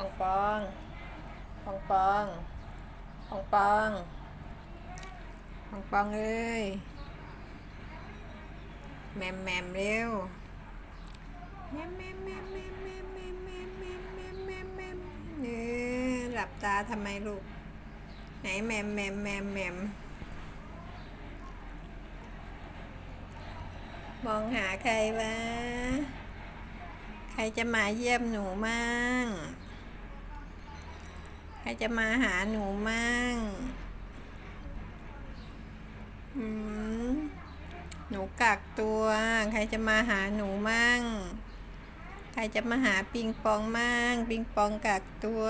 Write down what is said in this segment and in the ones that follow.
องปองปองปองปองปองปองปองเอ้ยแมมแมมเร็วแมมแมมแมมแมมแมมแมมแมมแมมแมมแมมแมมเออหลับตาทำไมลูก ไหนแมมแมมแมมแมมมองหาใครวะ ใครจะมาเยี่ยมหนูมั่ง รจะมาหาหนูมั่งหนูกักตัว ใครจะมาหาหนูมั่ง ใครจะมาหาปิงปองมั่ง ปิงปองกักตัว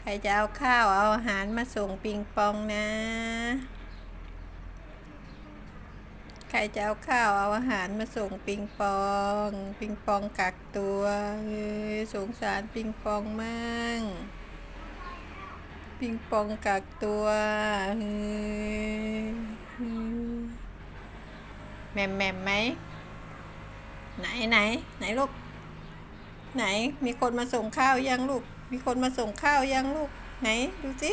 ใครจะเอาข้าวเอาอาหารมาส่งปิงปองนะ ใครจะเอาข้าวเอาอาหารมาส่งปิงปอง ปิงปองกักตัวสงสารปิงปองมั่ง ปิงปองกักตัวแหม่มแหม่มไหม ไหนไหน ไหนลูก ไหนมีคนมาส่งข้าวยังลูก มีคนมาส่งข้าวยังลูก ไหน ดูสิ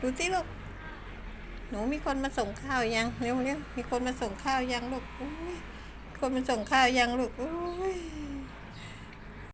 ดูสิลูก หนูมีคนมาส่งข้าวยังเร็วเร็วมีคนมาส่งข้าวยังลูกโอ้ยคนมาส่งข้าวยังลูกโอ้ย